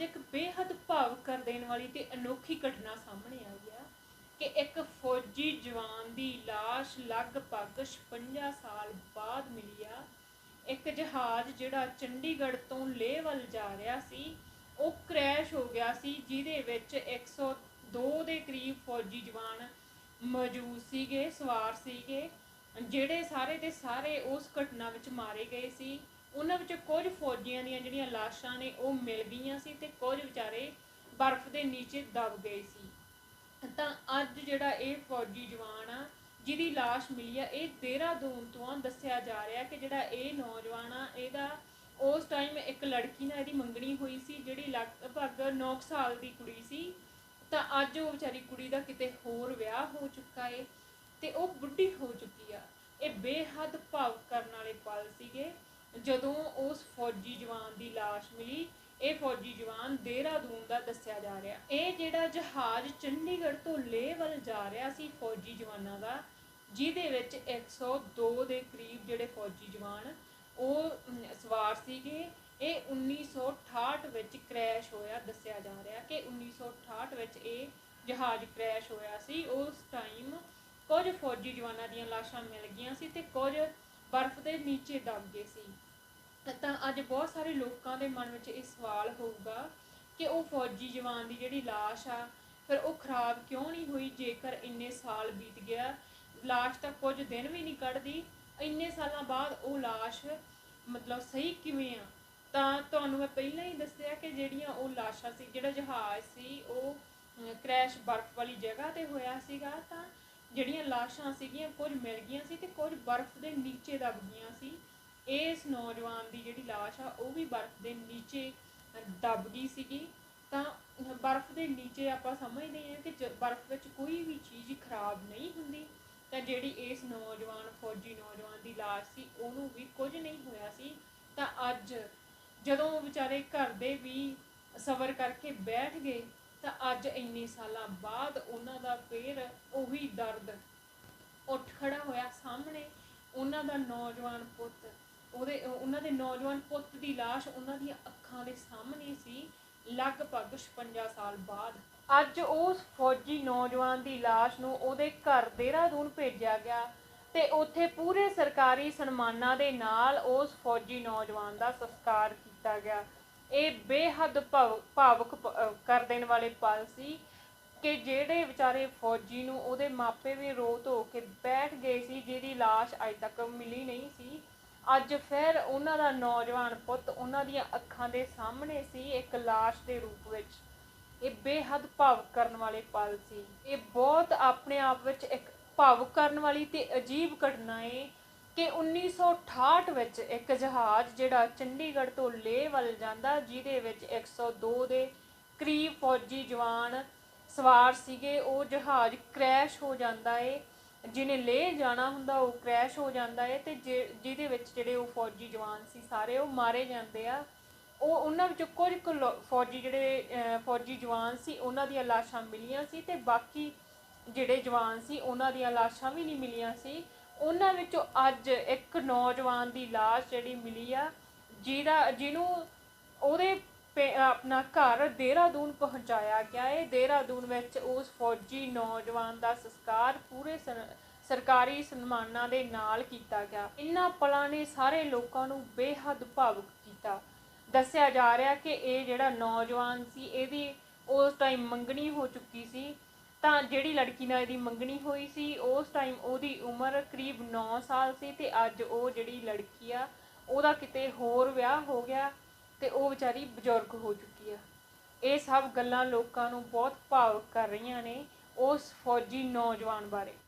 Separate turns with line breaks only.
ਅੱਜ ਇੱਕ ਬੇਹੱਦ ਭਾਵੁਕ ਕਰ ਦੇਣ ਵਾਲੀ ਤੇ ਅਨੋਖੀ ਘਟਨਾ ਸਾਹਮਣੇ ਆਈ ਆ ਕਿ ਇੱਕ ਫੌਜੀ ਜਵਾਨ ਦੀ ਲਾਸ਼ ਲਗਭਗ 56 ਸਾਲ ਬਾਅਦ ਮਿਲੀ ਆ। ਇੱਕ ਜਹਾਜ਼ ਜਿਹੜਾ ਚੰਡੀਗੜ੍ਹ ਤੋਂ ਲੇਹ ਵੱਲ ਜਾ ਰਿਹਾ ਸੀ, ਉਹ ਕ੍ਰੈਸ਼ ਹੋ ਗਿਆ ਸੀ, ਜਿਹਦੇ ਵਿੱਚ 102 ਦੇ ਕਰੀਬ ਫੌਜੀ ਜਵਾਨ ਮੌਜੂਦ ਸੀਗੇ, ਸਵਾਰ ਸੀਗੇ, ਜਿਹੜੇ ਸਾਰੇ ਦੇ ਸਾਰੇ ਉਸ ਘਟਨਾ ਵਿੱਚ ਮਾਰੇ ਗਏ ਸੀ। ਉਹਨਾਂ ਵਿੱਚੋਂ ਕੁਝ ਫੌਜੀਆਂ ਦੀਆਂ ਜਿਹੜੀਆਂ ਲਾਸ਼ਾਂ ਨੇ ਉਹ ਮਿਲ ਗਈਆਂ ਸੀ ਤੇ ਕੁਝ ਵਿਚਾਰੇ ਬਰਫ਼ ਦੇ ਨੀਚੇ ਦਬ ਗਏ ਸੀ। ਤਾਂ ਅੱਜ ਜਿਹੜਾ ਇਹ ਫੌਜੀ ਜਵਾਨ ਆ, ਜਿਹਦੀ ਲਾਸ਼ ਮਿਲੀ ਆ, ਇਹ ਦੇਹਰਾਦੂਨ ਤੋਂ ਦੱਸਿਆ ਜਾ ਰਿਹਾ ਕਿ ਜਿਹੜਾ ਇਹ ਨੌਜਵਾਨ ਆ, ਇਹਦਾ ਉਸ ਟਾਈਮ ਇੱਕ ਲੜਕੀ ਨਾਲ ਇਹਦੀ ਮੰਗਣੀ ਹੋਈ ਸੀ, ਜਿਹੜੀ ਲਗਭਗ 9 ਸਾਲ ਦੀ ਕੁੜੀ ਸੀ। ਤਾਂ ਅੱਜ ਉਹ ਵਿਚਾਰੀ ਕੁੜੀ ਦਾ ਕਿਤੇ ਹੋਰ ਵਿਆਹ ਹੋ ਚੁੱਕਾ ਏ ਤੇ ਉਹ ਬੁੱਢੀ ਹੋ ਚੁੱਕੀ ਆ। ਇਹ ਬੇਹੱਦ ਭਾਵ ਕਰਨ ਵਾਲੇ ਪਲ ਸੀਗੇ। ਜਦੋਂ ਉਸ ਫੌਜੀ ਜਵਾਨ ਦੀ ਲਾਸ਼ ਮਿਲੀ, ਇਹ ਫੌਜੀ ਜਵਾਨ ਦੇਹਰਾਦੂਨ ਦਾ ਦੱਸਿਆ ਜਾ ਰਿਹਾ। ਇਹ ਜਿਹੜਾ ਜਹਾਜ਼ ਚੰਡੀਗੜ੍ਹ ਤੋਂ ਲੇਹ ਵੱਲ ਜਾ ਰਿਹਾ ਸੀ ਫੌਜੀ ਜਵਾਨਾਂ ਦਾ, ਜਿਹਦੇ ਵਿੱਚ 102 ਦੇ ਕਰੀਬ ਜਿਹੜੇ ਫੌਜੀ ਜਵਾਨ, ਉਹ ਸਵਾਰ ਸੀਗੇ। ਇਹ 1968 ਵਿੱਚ ਕ੍ਰੈਸ਼ ਹੋਇਆ, ਦੱਸਿਆ ਜਾ ਰਿਹਾ ਕਿ 1968 ਵਿੱਚ ਇਹ ਜਹਾਜ਼ ਕ੍ਰੈਸ਼ ਹੋਇਆ ਸੀ। ਉਸ ਟਾਈਮ ਕੁਝ ਫੌਜੀ ਜਵਾਨਾਂ ਦੀਆਂ ਲਾਸ਼ਾਂ ਮਿਲ ਗਈਆਂ ਸੀ ਤੇ ਕੁਝ ਬਰਫ਼ ਦੇ ਨੀਚੇ ਦਬ ਗਏ ਸੀ। ਤਾਂ ਅੱਜ ਬਹੁਤ ਸਾਰੇ ਲੋਕਾਂ ਦੇ ਮਨ ਵਿੱਚ ਇਹ ਸਵਾਲ ਹੋਊਗਾ ਕਿ ਉਹ ਫੌਜੀ ਜਵਾਨ ਦੀ ਜਿਹੜੀ ਲਾਸ਼ ਆ, ਫਿਰ ਉਹ ਖਰਾਬ ਕਿਉਂ ਨਹੀਂ ਹੋਈ ਜੇਕਰ ਇੰਨੇ ਸਾਲ ਬੀਤ ਗਿਆ? ਲਾਸ਼ ਤਾਂ ਕੁਝ ਦਿਨ ਵੀ ਨਹੀਂ ਕੱਢਦੀ, ਇੰਨੇ ਸਾਲਾਂ ਬਾਅਦ ਉਹ ਲਾਸ਼ ਮਤਲਬ ਸਹੀ ਕਿਵੇਂ ਆ? ਤਾਂ ਤੁਹਾਨੂੰ ਮੈਂ ਪਹਿਲਾਂ ਹੀ ਦੱਸਿਆ ਕਿ ਜਿਹੜੀਆਂ ਉਹ ਲਾਸ਼ਾਂ ਸੀ, ਜਿਹੜਾ ਜਹਾਜ਼ ਸੀ, ਉਹ ਕ੍ਰੈਸ਼ ਬਰਫ਼ ਵਾਲੀ ਜਗ੍ਹਾ ਤੇ ਹੋਇਆ ਸੀਗਾ, ਤਾਂ ਜਿਹੜੀਆਂ ਲਾਸ਼ਾਂ ਸੀਗੀਆਂ, ਕੁਝ ਮਿਲ ਗਈਆਂ ਸੀ ਤੇ ਕੁਝ ਬਰਫ਼ ਦੇ ਨੀਚੇ ਦਬ ਗਈਆਂ ਸੀ। ਇਸ ਨੌਜਵਾਨ ਦੀ ਜਿਹੜੀ ਲਾਸ਼ ਆ, ਉਹ ਵੀ ਬਰਫ਼ ਦੇ ਨੀਚੇ ਦਬ ਗਈ ਸੀਗੀ। ਤਾਂ ਬਰਫ਼ ਦੇ ਨੀਚੇ ਆਪਾਂ ਸਮਝਦੇ ਹਾਂ ਕਿ ਜ- ਬਰਫ਼ ਵਿੱਚ ਕੋਈ ਵੀ ਚੀਜ਼ ਖਰਾਬ ਨਹੀਂ ਹੁੰਦੀ। ਤਾਂ ਜਿਹੜੀ ਇਸ ਨੌਜਵਾਨ, ਫੌਜੀ ਨੌਜਵਾਨ ਦੀ ਲਾਸ਼ ਸੀ, ਉਹਨੂੰ ਵੀ ਕੁਝ ਨਹੀਂ ਹੋਇਆ ਸੀ। ਤਾਂ ਅੱਜ ਜਦੋਂ ਵਿਚਾਰੇ ਘਰ ਦੇ ਵੀ ਸਬਰ ਕਰਕੇ ਬੈਠ ਗਏ ਤਾਂ ਅੱਜ ਇੰਨੇ ਸਾਲਾਂ ਬਾਅਦ ਉਹਨਾਂ ਦਾ ਫੇਰ ਉਹੀ ਦਰਦ ਉੱਠ ਖੜਾ ਹੋਇਆ ਸਾਹਮਣੇ। ਉਹਨਾਂ ਦਾ ਨੌਜਵਾਨ ਪੁੱਤ, ਉਹਦੇ, ਉਹਨਾਂ ਦੇ ਨੌਜਵਾਨ ਪੁੱਤ ਦੀ ਲਾਸ਼ ਉਹਨਾਂ ਦੀਆਂ ਅੱਖਾਂ ਦੇ ਸਾਹਮਣੇ ਸੀ ਲਗਭਗ 56 ਸਾਲ ਬਾਅਦ। ਅੱਜ ਉਸ ਫੌਜੀ ਨੌਜਵਾਨ ਦੀ ਲਾਸ਼ ਨੂੰ ਉਹਦੇ ਘਰ ਦੇਹਰਾਦੂਨ ਭੇਜਿਆ ਗਿਆ ਤੇ ਉੱਥੇ ਪੂਰੇ ਸਰਕਾਰੀ ਸਨਮਾਨਾਂ ਦੇ ਨਾਲ ਉਸ ਫੌਜੀ ਨੌਜਵਾਨ ਦਾ ਸੰਸਕਾਰ ਕੀਤਾ ਗਿਆ। ਇਹ ਬੇਹੱਦ ਭਾਵ- ਭਾਵੁਕ ਪ- ਅਹ ਕਰ ਦੇਣ ਵਾਲੇ ਪਲ ਸੀ ਕਿ ਜਿਹੜੇ ਵਿਚਾਰੇ ਫੌਜੀ ਨੂੰ ਉਹਦੇ ਮਾਪੇ ਵੀ ਰੋ ਧੋ ਕੇ ਬੈਠ ਗਏ ਸੀ, ਜਿਹਦੀ ਲਾਸ਼ ਅਜੇ ਤੱਕ ਮਿਲੀ ਨਹੀਂ ਸੀ। ਅੱਜ ਫਿਰ ਉਹਨਾਂ ਦਾ ਨੌਜਵਾਨ ਪੁੱਤ ਉਹਨਾਂ ਦੀਆਂ ਅੱਖਾਂ ਦੇ ਸਾਹਮਣੇ ਸੀ, ਇੱਕ ਲਾਸ਼ ਦੇ ਰੂਪ ਵਿੱਚ। ਇਹ ਬੇਹੱਦ ਭਾਵੁਕ ਕਰਨ ਵਾਲੇ ਪਲ ਸੀ। ਇਹ ਬਹੁਤ ਆਪਣੇ ਆਪ ਵਿੱਚ ਇੱਕ ਭਾਵੁਕ ਕਰਨ ਵਾਲੀ ਤੇ ਅਜੀਬ ਘਟਨਾ ਏ ਕਿ 1968 ਵਿੱਚ ਇੱਕ ਜਹਾਜ਼ ਜਿਹੜਾ ਚੰਡੀਗੜ੍ਹ ਤੋਂ ਲੇਹ ਵੱਲ ਜਾਂਦਾ, ਜਿਹਦੇ ਵਿੱਚ 102 ਦੇ ਕਰੀਬ ਫੌਜੀ ਜਵਾਨ ਸਵਾਰ ਸੀਗੇ, ਉਹ ਜਹਾਜ਼ ਕ੍ਰੈਸ਼ ਹੋ ਜਾਂਦਾ ਏ। ਜਿਹਨੇ ਲੇਹ ਜਾਣਾ ਹੁੰਦਾ, ਉਹ ਕ੍ਰੈਸ਼ ਹੋ ਜਾਂਦਾ ਏ ਤੇ ਜਿ- ਜਿਹਦੇ ਵਿੱਚ ਜਿਹੜੇ ਉਹ ਫੌਜੀ ਜਵਾਨ ਸੀ ਸਾਰੇ ਉਹ ਮਾਰੇ ਜਾਂਦੇ ਆ। ਉਹ ਉਹਨਾਂ ਵਿੱਚੋਂ ਕੁਝ ਕੁ ਲੋ- ਫੌਜੀ ਜਿਹੜੇ ਫੌਜੀ ਜਵਾਨ ਸੀ, ਉਹਨਾਂ ਦੀਆਂ ਲਾਸ਼ਾਂ ਮਿਲੀਆਂ ਸੀ ਤੇ ਬਾਕੀ ਜਿਹੜੇ ਜਵਾਨ ਸੀ, ਉਹਨਾਂ ਦੀਆਂ ਲਾਸ਼ਾਂ ਵੀ ਨਹੀਂ ਮਿਲੀਆਂ ਸੀ। ਉਹਨਾਂ ਵਿੱਚੋਂ ਅੱਜ ਇੱਕ ਨੌਜਵਾਨ ਦੀ ਲਾਸ਼ ਜਿਹੜੀ ਮਿਲੀ ਆ, ਜਿਹਦਾ, ਜਿਹਨੂੰ ਉਹਦੇ ਪੇ- ਆਪਣਾ ਘਰ ਦੇਹਰਾਦੂਨ ਪਹੁੰਚਾਇਆ ਗਿਆ ਹੈ ਦੇਹਰਾਦੂਨ ਵਿੱਚ ਉਸ ਫੌਜੀ ਨੌਜਵਾਨ ਦਾ ਸੰਸਕਾਰ ਪੂਰੇ ਸਨ- ਸਰਕਾਰੀ ਸਨਮਾਨਾਂ ਦੇ ਨਾਲ ਕੀਤਾ ਗਿਆ। ਇਨ੍ਹਾਂ ਪਲਾਂ ਨੇ ਸਾਰੇ ਲੋਕਾਂ ਨੂੰ ਬੇਹੱਦ ਭਾਵੁਕ ਕੀਤਾ। ਦੱਸਿਆ ਜਾ ਰਿਹਾ ਕਿ ਇਹ ਜਿਹੜਾ ਨੌਜਵਾਨ ਸੀ, ਇਹਦੀ ਉਸ ਟਾਈਮ ਮੰਗਣੀ ਹੋ ਚੁੱਕੀ ਸੀ। ਤਾਂ ਜਿਹੜੀ ਲੜਕੀ ਨਾਲ ਇਹਦੀ ਮੰਗਣੀ ਹੋਈ ਸੀ, ਉਸ ਟਾਈਮ ਉਹਦੀ ਉਮਰ ਕਰੀਬ 9 ਸਾਲ ਸੀ ਤੇ ਅੱਜ ਉਹ ਜਿਹੜੀ ਲੜਕੀ ਆ, ਉਹਦਾ ਕਿਤੇ ਹੋਰ ਵਿਆਹ ਹੋ ਗਿਆ ਤੇ ਉਹ ਵਿਚਾਰੀ ਬਜ਼ੁਰਗ ਹੋ ਚੁੱਕੀ ਆ। ਇਹ ਸਭ ਗੱਲਾਂ ਲੋਕਾਂ ਨੂੰ ਬਹੁਤ ਭਾਵੁਕ ਕਰ ਰਹੀਆਂ ਨੇ ਉਸ ਫੌਜੀ ਨੌਜਵਾਨ ਬਾਰੇ।